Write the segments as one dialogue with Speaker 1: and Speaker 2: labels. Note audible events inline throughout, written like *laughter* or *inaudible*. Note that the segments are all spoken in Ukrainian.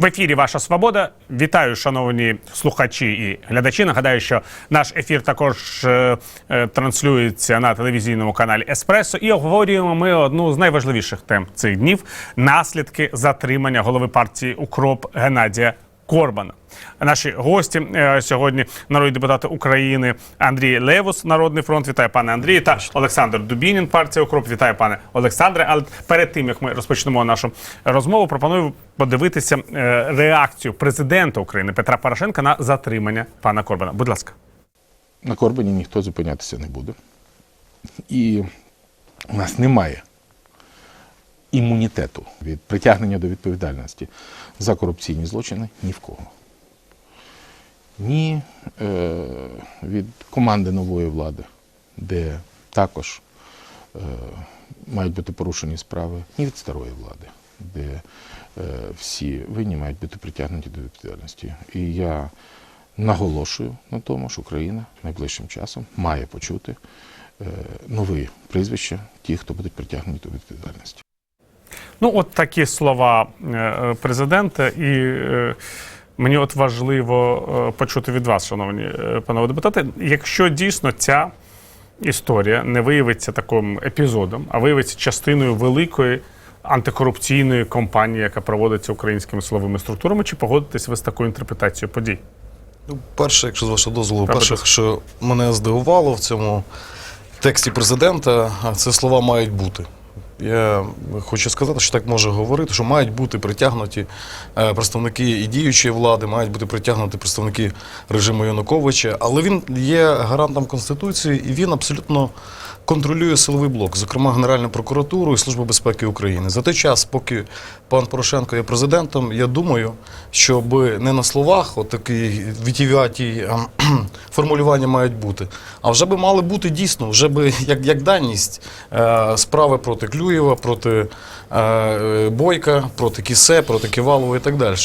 Speaker 1: В ефірі Ваша Свобода. Вітаю, шановні слухачі і глядачі. Нагадаю, що наш ефір також е, е, транслюється на телевізійному каналі Еспресо. І обговорюємо ми одну з найважливіших тем цих днів наслідки затримання голови партії Укроп Геннадія Корбана. Наші гості е, сьогодні народні депутати України Андрій Левус, Народний фронт. Вітаю, пане Андрію, та Олександр Дубінін, партія Укроп. Вітаю, пане Олександре. Але перед тим як ми розпочнемо нашу розмову, пропоную подивитися е, реакцію президента України Петра Порошенка на затримання пана Корбана. Будь ласка.
Speaker 2: На Корбані ніхто зупинятися не буде. І у нас немає імунітету від притягнення до відповідальності за корупційні злочини ні в кого. Ні е, від команди нової влади, де також е, мають бути порушені справи, ні від старої влади, де е, всі винні мають бути притягнуті до відповідальності. І я наголошую на тому, що Україна найближчим часом має почути е, нові прізвища тих, хто будуть притягнуті до відповідальності.
Speaker 1: Ну, от такі слова е, президента, і е, мені от важливо е, почути від вас, шановні панове депутати, якщо дійсно ця історія не виявиться таким епізодом, а виявиться частиною великої антикорупційної кампанії, яка проводиться українськими силовими структурами, чи погодитесь ви з такою інтерпретацією подій?
Speaker 3: Ну, перше, якщо з вашого дозволу,
Speaker 1: Так,
Speaker 3: перше, що мене здивувало в цьому тексті президента, а це слова мають бути. Я хочу сказати, що так може говорити, що мають бути притягнуті е, представники і діючої влади, мають бути притягнуті представники режиму Януковича, але він є гарантом Конституції і він абсолютно контролює силовий блок, зокрема Генеральну прокуратуру і Службу безпеки України. За той час, поки пан Порошенко є президентом, я думаю, щоб не на словах отакі вітіваті *clears throat* формулювання мають бути, а вже би мали бути дійсно, вже би як, як даність е, справи проти Клюєва, проти е, Бойка, проти Кісе, проти Ківалова і так далі.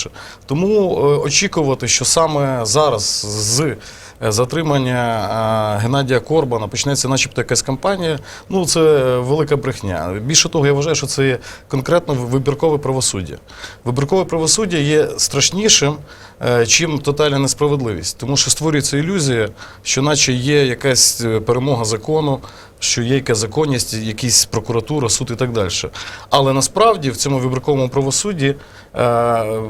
Speaker 3: Тому е, очікувати, що саме зараз з затримання е, Геннадія Корбана почнеться, начебто, якась кампанія. Ну це е, велика брехня. Більше того, я вважаю, що це є конкретно вибіркове правосуддя. Вибіркове правосуддя є страшнішим, е, чим тотальна несправедливість, тому що створюється ілюзія, що наче є якась е, перемога закону. Що є якась законність, якісь прокуратура, суд і так далі. Але насправді в цьому вибірковому правосудді е,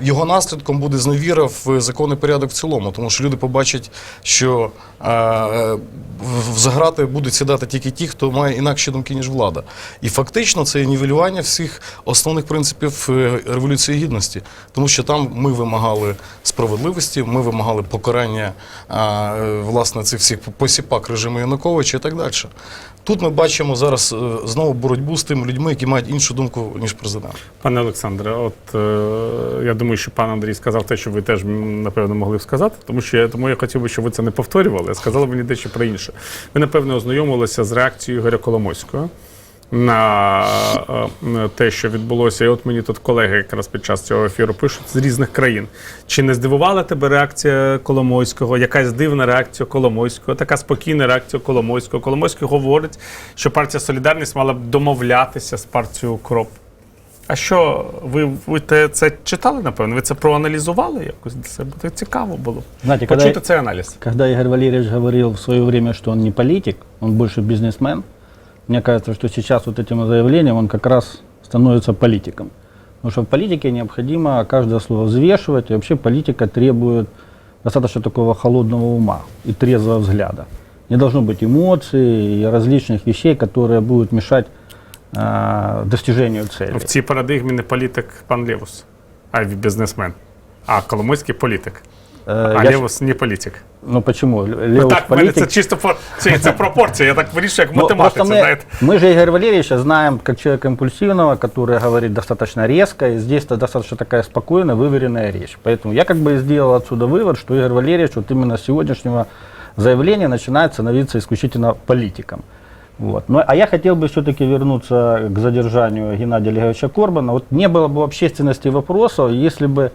Speaker 3: його наслідком буде зневіра в законний порядок в цілому, тому що люди побачать, що в заграти будуть сідати тільки ті, хто має інакші думки, ніж влада. І фактично це є нівелювання всіх основних принципів е, Революції Гідності, тому що там ми вимагали справедливості, ми вимагали покарання власне цих всіх посіпак режиму Януковича і так далі. Тут ми бачимо зараз е, знову боротьбу з тими людьми, які мають іншу думку, ніж президент.
Speaker 1: Пане Олександре, от е, я думаю, що пан Андрій сказав те, що ви теж напевно могли б сказати, тому що я тому я хотів би, щоб ви це не повторювали, а сказали мені дещо про інше. Ви напевно ознайомилися з реакцією Ігоря Коломойського на е, те, що відбулося. І от мені тут колеги якраз під час цього ефіру пишуть з різних країн. Чи не здивувала тебе реакція Коломойського? Якась дивна реакція Коломойського, така спокійна реакція Коломойського. Коломойський говорить, що партія Солідарність мала б домовлятися з партією Укроп. А що ви, ви те, це читали, напевно? Ви це проаналізували якось для себе? Це цікаво було.
Speaker 4: Знаете, когда,
Speaker 1: Почути цей аналіз.
Speaker 4: когда Игорь Валерьевич говорил в свое время, что он не политик, он больше бизнесмен, мне кажется, что сейчас вот этим заявлением он как раз становится политиком. Потому что в политике необходимо каждое слово взвешивать, и вообще политика требует достаточно такого холодного ума и трезвого взгляда. Не должно быть эмоций и различных вещей, которые будут мешать э, достижению цели.
Speaker 1: В цій парадигмі не політик пан Лєвус, а бізнесмен. А Коломойський політик.
Speaker 4: Э,
Speaker 1: А
Speaker 4: я
Speaker 1: Лєвус не політик.
Speaker 4: щ- Ну почему?
Speaker 1: Ну,
Speaker 4: Левус
Speaker 1: так, в мене
Speaker 4: политик.
Speaker 1: це чисто по- це, це пропорція. Я так вирішую, як в
Speaker 4: Ну,
Speaker 1: математиці.
Speaker 4: просто мы,
Speaker 1: знаєте.
Speaker 4: мы же Игоря Валерьевича знаем как человека импульсивного, который говорит достаточно резко, и здесь -то достаточно такая спокойная, выверенная речь. Поэтому я как бы и сделал отсюда вывод, что Игорь Валерьевич вот именно с сегодняшнего заявления начинает становиться исключительно политиком. Вот. Ну, а я хотел бы все-таки вернуться к задержанию Геннадия Олеговича Корбана. Вот не было бы общественности вопросов, если бы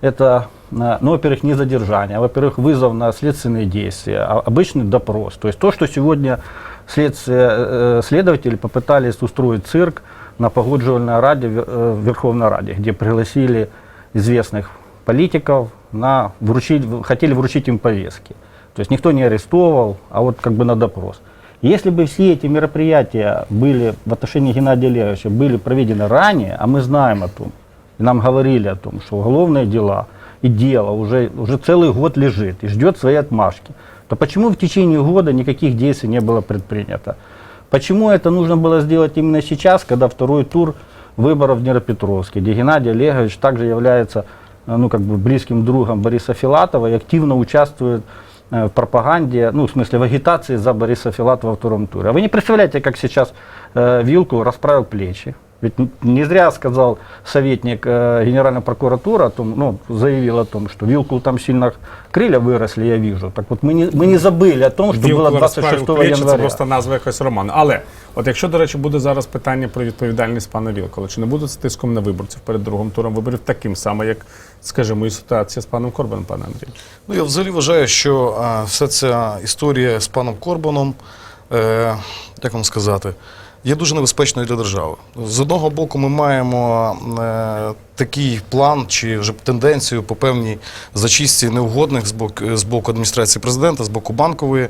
Speaker 4: это, э, ну, во-первых, не задержание, а, во-первых, вызов на следственные действия, а обычный допрос. То есть то, что сегодня следствие, э, следователи попытались устроить цирк на погодживальной раде, э, Верховной Раде, где пригласили известных политиков на вручить, хотели вручить им повестки. То есть никто не арестовывал, а вот как бы на допрос. Если бы все эти мероприятия были в отношении Геннадия Олеговича были проведены ранее, а мы знаем о том, и нам говорили о том, что уголовные дела и дело уже, уже целый год лежит и ждет своей отмашки, то почему в течение года никаких действий не было предпринято? Почему это нужно было сделать именно сейчас, когда второй тур выборов в Днепропетровске, где Геннадий Олегович также является ну, как бы близким другом Бориса Филатова и активно участвует э, в пропаганде, ну, в смысле, в агитации за Бориса Филатова во втором туре. А вы не представляете, как сейчас э, Вилку расправил плечи. Ведь н- не зря сказал советник э, Генеральной прокуратуры, о том, ну, заявил о том, что Вилку там сильно крылья выросли, я вижу. Так вот, мы не, мы не забыли о том, что
Speaker 1: Вілкул
Speaker 4: было 26
Speaker 1: розправив плечі, це
Speaker 4: января.
Speaker 1: просто назва якогось роману. Але от якщо, до речі, буде зараз питання про відповідальність пана Вілкола, чи не буде це тиском на виборців перед другим туром виборів таким самим, як, скажімо, і ситуація з паном Корбаном, пане Андрій?
Speaker 3: Ну, я взагалі вважаю, що а, вся ця історія з паном Корбаном, е, як вам сказати, є дуже небезпечною для держави. З одного боку, ми маємо е, такий план чи вже тенденцію по певній зачистці неугодних з боку, з боку адміністрації президента, з боку банкової.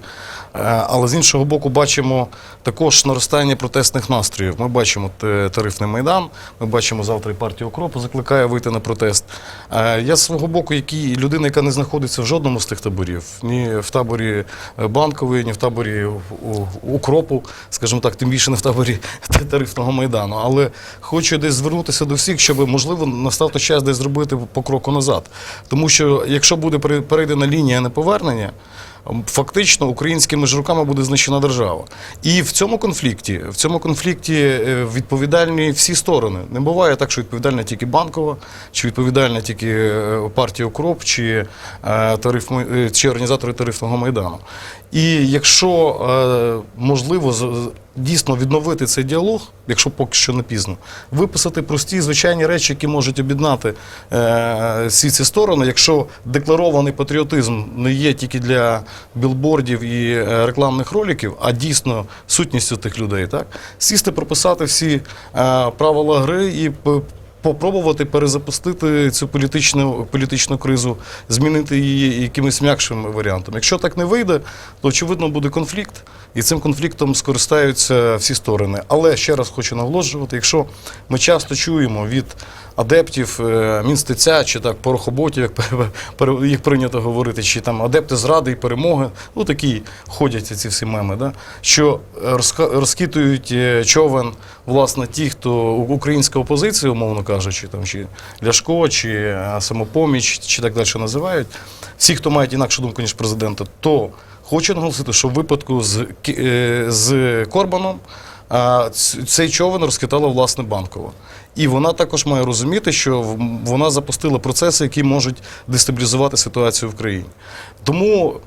Speaker 3: Е, але з іншого боку, бачимо також наростання протестних настроїв. Ми бачимо тарифний майдан, ми бачимо завтра і партію Окропу закликає вийти на протест. Е, Я з свого боку, який людина, яка не знаходиться в жодному з тих таборів, ні в таборі е, банкової, ні в таборі Укропу, скажімо так, тим більше не в таборі *laughs* тарифного майдану. Але хочу десь звернутися до всіх, щоб можливо настав той час десь зробити по кроку назад. Тому що якщо буде пере- перейдена лінія неповернення, Фактично українськими ж руками буде знищена держава. І в цьому конфлікті, в цьому конфлікті е, відповідальні всі сторони. Не буває так, що відповідальна тільки банкова, чи відповідальна тільки е, партія Укроп, чи, е, тариф, чи організатори тарифного майдану. І якщо можливо дійсно відновити цей діалог, якщо поки що не пізно, виписати прості звичайні речі, які можуть об'єднати е, всі ці сторони, якщо декларований патріотизм не є тільки для білбордів і е, рекламних роликів, а дійсно сутністю тих людей, так? Сісти, прописати всі е, правила гри і Попробувати перезапустити цю політичну, політичну кризу, змінити її якимось м'якшим варіантом. Якщо так не вийде, то очевидно буде конфлікт, і цим конфліктом скористаються всі сторони. Але ще раз хочу наголошувати, якщо ми часто чуємо від адептів е, Мінстеця чи так порохоботів, як їх прийнято говорити, чи там адепти зради і перемоги, ну такі ходять ці всі меми, да? що розхитують е, човен власне ті, хто українська опозиція, умовно кажучи, там чи Ляшко, чи е, самопоміч, чи так далі називають. Всі, хто мають інакшу думку, ніж президента, то хочу наголосити, що в випадку з, е, з Корбаном цей човен розхитала власне банкова. І вона також має розуміти, що вона запустила процеси, які можуть дестабілізувати ситуацію в країні. Тому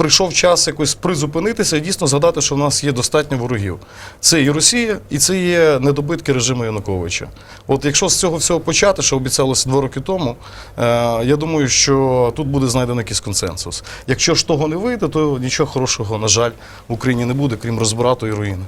Speaker 3: прийшов час якось призупинитися і дійсно згадати, що в нас є достатньо ворогів. Це і Росія, і це є недобитки режиму Януковича. От якщо з цього всього почати, що обіцялося два роки тому, е, я думаю, що тут буде знайдений якийсь консенсус. Якщо ж того не вийде, то нічого хорошого, на жаль, в Україні не буде, крім розбрату і руїни.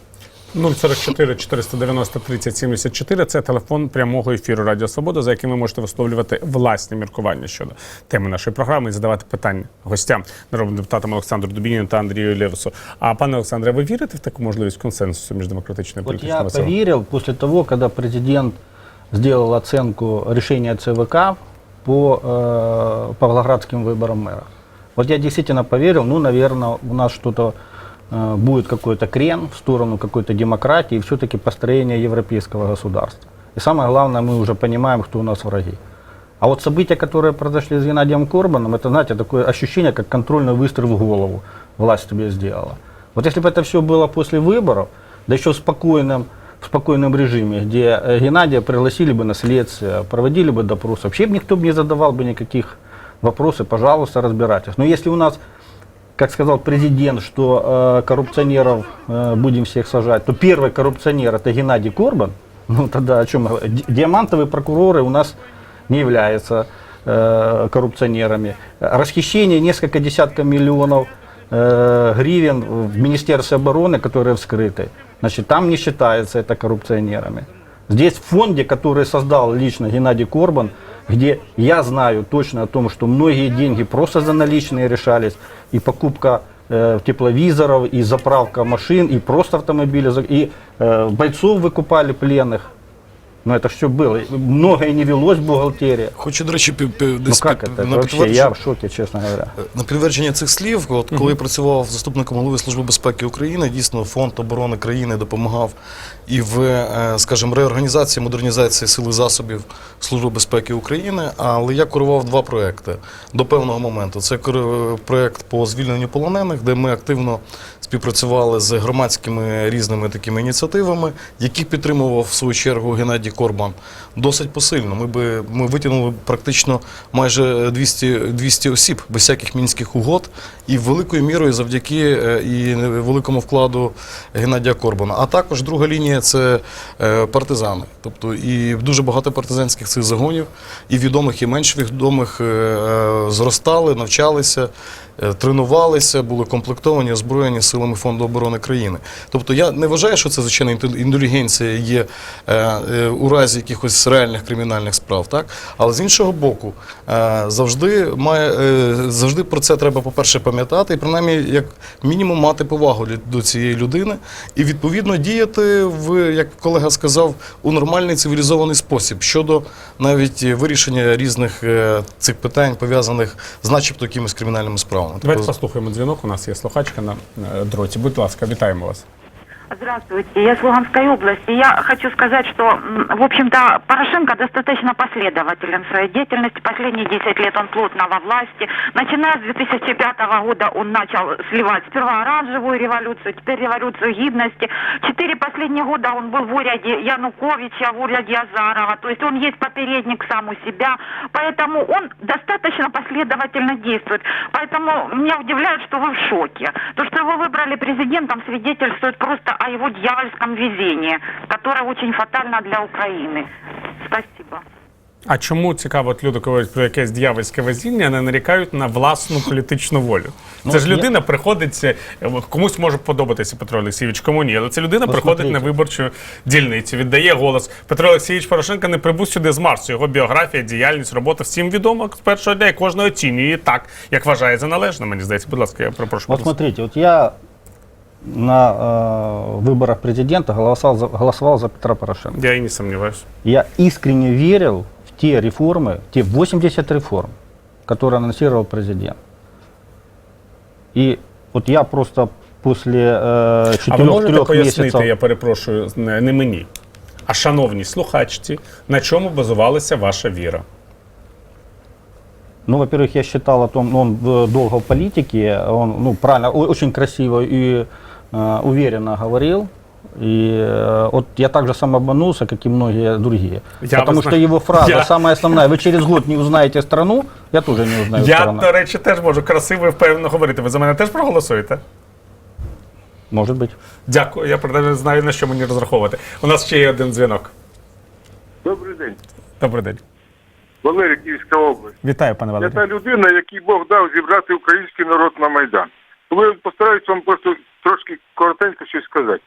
Speaker 1: 044 490 30 74 – це телефон прямого ефіру Радіо Свобода, за яким ви можете висловлювати власні міркування щодо теми нашої програми і задавати питання гостям, народним депутатам Олександру Дубініну та Андрію Левусу. А пане Олександре, ви вірите в таку можливість консенсусу між демократичною і
Speaker 4: Вот я
Speaker 1: політичними силами?
Speaker 4: поверил после того, когда президент сделал оценку решения ЦВК по э, павлоградским выборам мэра. Вот я действительно поверил, ну, наверное, у нас что-то э, будет какой-то крен в сторону какой-то демократии и все-таки построения европейского государства. И самое главное, мы уже понимаем, кто у нас враги. А вот события, которые произошли с Геннадием Корбаном, это, знаете, такое ощущение, как контрольный выстрел в голову власть тебе сделала. Вот если бы это все было после выборов, да еще в спокойном, в спокойном режиме, где э, Геннадия пригласили бы на следствие, проводили бы допрос, вообще бы никто бы не задавал бы никаких вопросов, пожалуйста, разбирайтесь. Но если у нас как сказал президент, что э, коррупционеров э, будем всех сажать, то первый коррупционер это Геннадий Корбан. Ну тогда о чем Диамантовые прокуроры у нас не являются э, коррупционерами. Расхищение несколько десятков миллионов э, гривен в Министерстве обороны, которые вскрыты, значит, там не считается это коррупционерами. Здесь в фонде, который создал лично Геннадий Корбан, где я знаю точно о том, что многие деньги просто за наличные решались, и покупка э, тепловизоров, и заправка машин, и просто автомобили, за- и э, бойцов выкупали пленных. Но это все было. И Многое не велось в бухгалтерии.
Speaker 3: Хочу, до речі, пі- пі-
Speaker 4: Ну
Speaker 3: десь
Speaker 4: как
Speaker 3: під-
Speaker 4: это? Это
Speaker 3: на
Speaker 4: вообще,
Speaker 3: підтвердження-
Speaker 4: я в шоке, честно говоря.
Speaker 3: На підтвердження цих слів, от коли я працював заступником голови Служби безпеки України, дійсно фонд оборони країни допомагав і в, е, скажімо, реорганізації, модернізації сил і засобів Служби безпеки України. Але я курував два проекти до певного моменту. Це кер- проект по звільненню полонених, де ми активно співпрацювали з громадськими різними такими ініціативами, які підтримував в свою чергу Геннадій Корбан досить посильно. Ми би ми витягнули практично майже 200, 200 осіб без всяких мінських угод, і великою мірою завдяки е, і великому вкладу Геннадія Корбана. А також друга лінія це е, партизани. Тобто і дуже багато партизанських цих загонів, і відомих, і менш відомих е, зростали, навчалися. Тренувалися, були комплектовані, озброєні силами фонду оборони країни. Тобто я не вважаю, що це звичайна інтел- інтелігенція є у разі якихось реальних кримінальних справ, так але з іншого боку, е, завжди має е, завжди про це треба, по-перше, пам'ятати, і принаймні, як мінімум, мати повагу до цієї людини і відповідно діяти в, як колега сказав, у нормальний цивілізований спосіб щодо навіть вирішення різних е, цих питань, пов'язаних з начебто якимись кримінальними справами.
Speaker 1: Давайте
Speaker 3: Тобто,
Speaker 1: послухаємо дзвінок. У нас є слухачка на дроті. Будь ласка, вітаємо вас.
Speaker 5: Здравствуйте, я с Луганской области. Я хочу сказать, что, в общем-то, Порошенко достаточно последователен в своей деятельности. Последние 10 лет он плотно во власти. Начиная с 2005 года он начал сливать сперва оранжевую революцию, теперь революцию гидности. Четыре последних года он был в уряде Януковича, в уряде Азарова. То есть он есть попередник сам у себя. Поэтому он достаточно последовательно действует. Поэтому меня удивляет, что вы в шоке. То, что его выбрали президентом, свидетельствует просто о его дьявольском везении, которое очень фатально для Украины. Спасибо.
Speaker 1: А чому цікаво, от люди говорять про якесь дьявольське везіння, не нарікають на власну політичну волю? Це ж
Speaker 4: я-
Speaker 1: людина приходить, е, комусь може подобатися Петро Олексійович, кому ні, але це людина
Speaker 4: Ну,
Speaker 1: приходить
Speaker 4: смотрите.
Speaker 1: на виборчу дільницю, віддає голос. Петро Олексійович Порошенко не прибув сюди з Марсу. Його біографія, діяльність, робота всім відома з першого дня, і кожен оцінює так, як вважає за належне. Мені здається, будь ласка, я прошу.
Speaker 4: Вот смотрите, вот я на э, выборах президента голосовал за, голосовал за Петра Порошенко.
Speaker 1: Я і не сумніваюся.
Speaker 4: Я искренне верил в те реформы, те 80 реформ, которые анонсировал президент. И вот я просто после э,
Speaker 1: А ви можете
Speaker 4: 4-3
Speaker 1: пояснити,
Speaker 4: месяцев...
Speaker 1: я перепрошую, не, не мені, а шановній слухачці, на чому базувалася ваша віра?
Speaker 4: Ну, во-первых, я считал о том, ну, он э, долго в политике, он, ну, правильно, о- очень красиво и э, уверенно говорил. И э, вот я так же сам обманулся, как и многие другие.
Speaker 1: Я
Speaker 4: Потому
Speaker 1: вас
Speaker 4: что
Speaker 1: знаю.
Speaker 4: его фраза
Speaker 1: Я-
Speaker 4: самая основная, вы через год не узнаете страну, я тоже не узнаю
Speaker 1: Я,
Speaker 4: страну.
Speaker 1: до речі, теж можу красиво і впевнено говорити. Ви за мене теж проголосуєте?
Speaker 4: Может быть.
Speaker 1: Дякую, я принаймні знаю, на що мені розраховувати. У нас ще є один дзвінок.
Speaker 6: Добрий день.
Speaker 1: Добрий день.
Speaker 6: Валерій Київська область.
Speaker 1: Вітаю, пане
Speaker 6: Я
Speaker 1: Валерій.
Speaker 6: та людина, який Бог дав зібрати український народ на Майдан. Тому я постараюсь вам просто трошки коротенько щось сказати.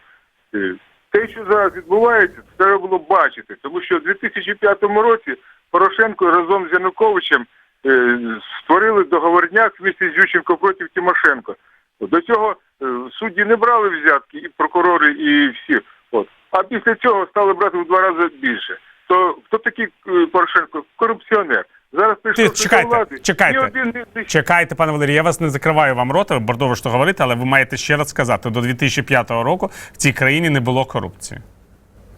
Speaker 6: Е, Те, що зараз відбувається, треба було бачити, тому що в 2005 році Порошенко разом з Януковичем е, створили договорняк в місті з Ющенко проти Тимошенко. До цього е, судді не брали взятки, і прокурори, і всі. От. А після цього стали брати в два рази більше. То хто такий Порошенко? Корупціонер. Зараз прийшов
Speaker 1: Ти, чекайте,
Speaker 6: влади.
Speaker 1: чекайте.
Speaker 6: Один
Speaker 1: Чекайте, пане Валерій, я вас не закриваю вам рота, бордово що говорити, але ви маєте ще раз сказати: до 2005 року в цій країні не було корупції.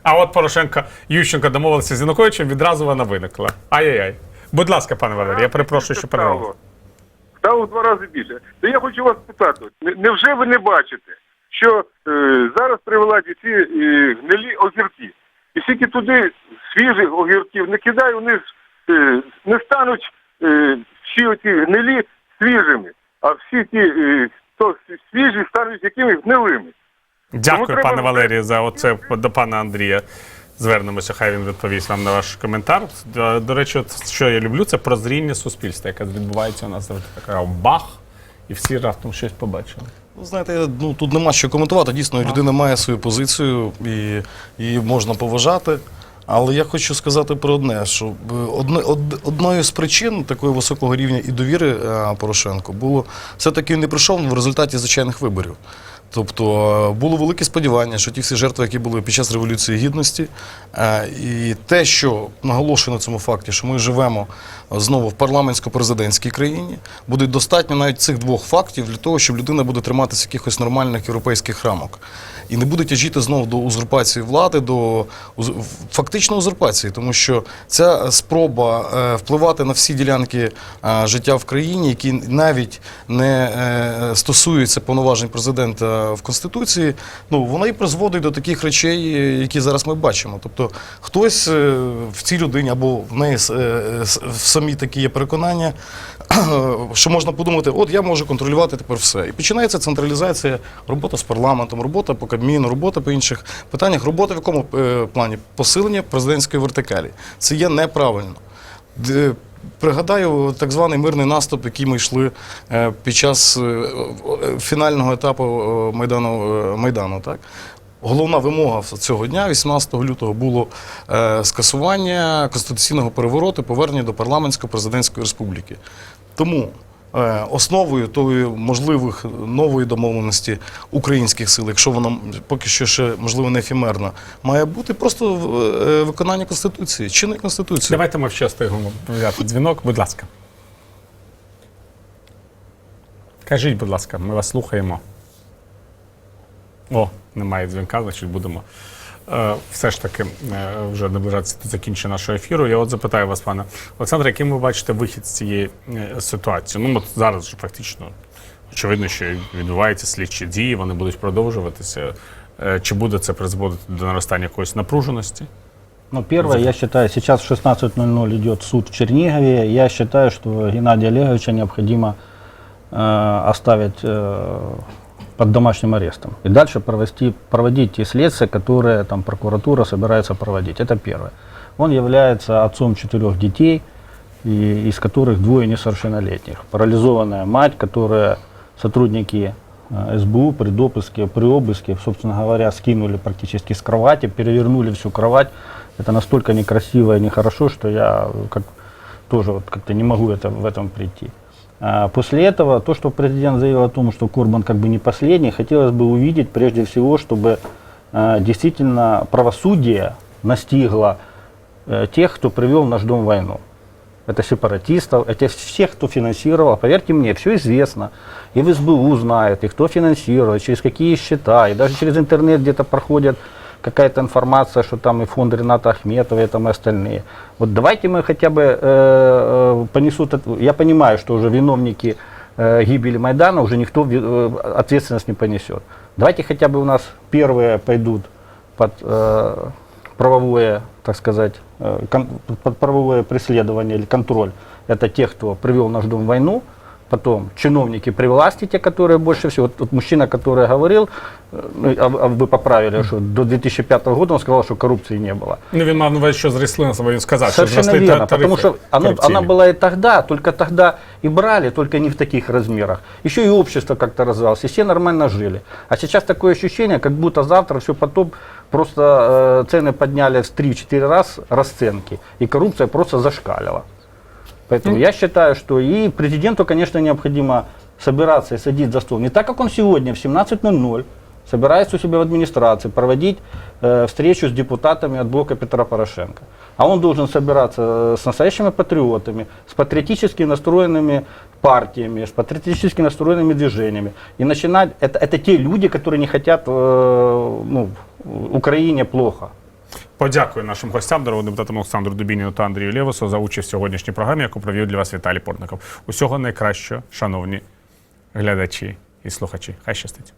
Speaker 1: А от Порошенко Ющенко домовилися з Януковичем, відразу вона виникла. Ай-яй-яй. Будь ласка, пане Валерій, я перепрошую, що перервав.
Speaker 6: стало. В два рази більше. То я хочу вас питати: невже ви не бачите, що е, зараз при владі ці е, гнилі огірки, і скільки туди свіжих огірків не кидай, вони не стануть е, всі оці гнилі свіжими, а всі ті, е, хто свіжі, стануть якимись гнилими.
Speaker 1: Дякую,
Speaker 6: треба
Speaker 1: пане. Валерію, за оце до пана Андрія. Звернемося, хай він відповість вам на ваш коментар. До, до речі, от, що я люблю, це прозріння суспільства, яке відбувається у нас завжди така бах, і всі раптом щось побачили.
Speaker 3: Ну, знаєте, ну тут нема що коментувати. Дійсно, людина має свою позицію і її можна поважати. Але я хочу сказати про одне, що е, одне, од- одною з причин такого високого рівня і довіри е, Порошенко було все-таки не пройшов в результаті звичайних виборів. Тобто е, було велике сподівання, що ті всі жертви, які були під час Революції Гідності, і те, що наголошую на цьому факті, що ми живемо знову в парламентсько-президентській країні, буде достатньо навіть цих двох фактів для того, щоб людина буде триматися якихось нормальних європейських рамок. І не буде тяжіти знову до узурпації влади, до фактично узурпації, тому що ця спроба е, впливати на всі ділянки е, життя в країні, які навіть не е, стосуються повноважень президента в Конституції, ну вона і призводить до таких речей, які зараз ми бачимо. Тобто хтось в цій людині або в неї в самі такі є переконання, *clears throat* що можна подумати, от я можу контролювати тепер все. І починається централізація, робота з парламентом, робота по Кабміну, робота по інших питаннях, робота в якому е, плані посилення президентської вертикалі. Це є неправильно. Пригадаю так званий мирний наступ, який ми йшли е, під час е, е, фінального етапу е, Майдану. е, Майдану так? Головна вимога цього дня, 18 лютого, було е, скасування конституційного перевороту, повернення до парламентсько-президентської республіки. Тому е, основою тої можливих нової домовленості українських сил, якщо вона поки що ще можливо не ефемерна, має бути просто е, виконання конституції, чинної конституції.
Speaker 1: Давайте ми ще встигнемо взяти дзвінок, будь ласка. Кажіть, будь ласка, ми вас слухаємо. О, немає дзвінка, значить будемо е, все ж таки е, вже наближатися до закінчення нашого ефіру. Я от запитаю вас, пане Олександре, яким ви бачите вихід з цієї е, ситуації? Ну, от зараз вже фактично очевидно, що відбуваються слідчі дії, вони будуть продовжуватися. Чи буде це призводити до наростання якоїсь напруженості?
Speaker 4: Ну, первое, я считаю, сейчас в 16.00 идет суд в Чернигове. Я считаю, что Геннадия Олеговича необходимо э, оставить э, под домашним арестом. И дальше провести, проводить те следствия, которые там прокуратура собирается проводить. Это первое. Он является отцом четырех детей, и, из которых двое несовершеннолетних. Парализованная мать, которая сотрудники э, СБУ при допуске, при обыске, собственно говоря, скинули практически с кровати, перевернули всю кровать. Это настолько некрасиво и нехорошо, что я э, как, тоже вот как-то не могу это, в этом прийти. А После этого, то, что президент заявил о том, что Корбан как бы не последний, хотелось бы увидеть прежде всего, чтобы э, действительно правосудие настигло э, тех, кто привел в наш дом войну. Это сепаратистов, это всех, кто финансировал. Поверьте мне, все известно. И в СБУ знают, и кто финансирует, через какие счета, и даже через интернет где-то проходят какая-то информация, что там и фонд Рената Ахметова, и там и остальные. Вот давайте мы хотя бы э, э, понесут, от- я понимаю, что уже виновники э, гибели Майдана уже никто ви- э, ответственность не понесет. Давайте хотя бы у нас первые пойдут под э, правовое, так сказать, э, кон- под правовое преследование или контроль. Это те, кто привел наш дом в войну, потом чиновники при власти, те, которые больше всего. Вот, вот мужчина, который говорил, э, ну, а, а вы поправили, что до 2005 года он сказал, что коррупции не было.
Speaker 1: Ну, він мав на увазі, що зросли на собою, він сказав, що
Speaker 4: Совершенно
Speaker 1: зросли
Speaker 4: верно,
Speaker 1: та- тарифи
Speaker 4: потому что оно,
Speaker 1: корупційні.
Speaker 4: она была и тогда, только тогда и брали, только не в таких размерах. Еще и общество как-то развивалось, и все нормально жили. А сейчас такое ощущение, как будто завтра все потом просто э, цены подняли в 3-4 раз расценки, и коррупция просто зашкалила. Поэтому я считаю, что и президенту, конечно, необходимо собираться и садить за стол. Не так, как он сегодня в 17.00 собирается у себя в администрации проводить э, встречу с депутатами от блока Петра Порошенко. А он должен собираться э, с настоящими патриотами, с патриотически настроенными партиями, с патриотически настроенными движениями. И начинать, это, это те люди, которые не хотят э, ну, Украине плохо.
Speaker 1: Подякую нашим гостям, народним депутатам Олександру Дубініну та Андрію Лєвосу за участь в сьогоднішній програмі, яку провів для вас Віталій Портников. Усього найкращого, шановні глядачі і слухачі. Хай щастить.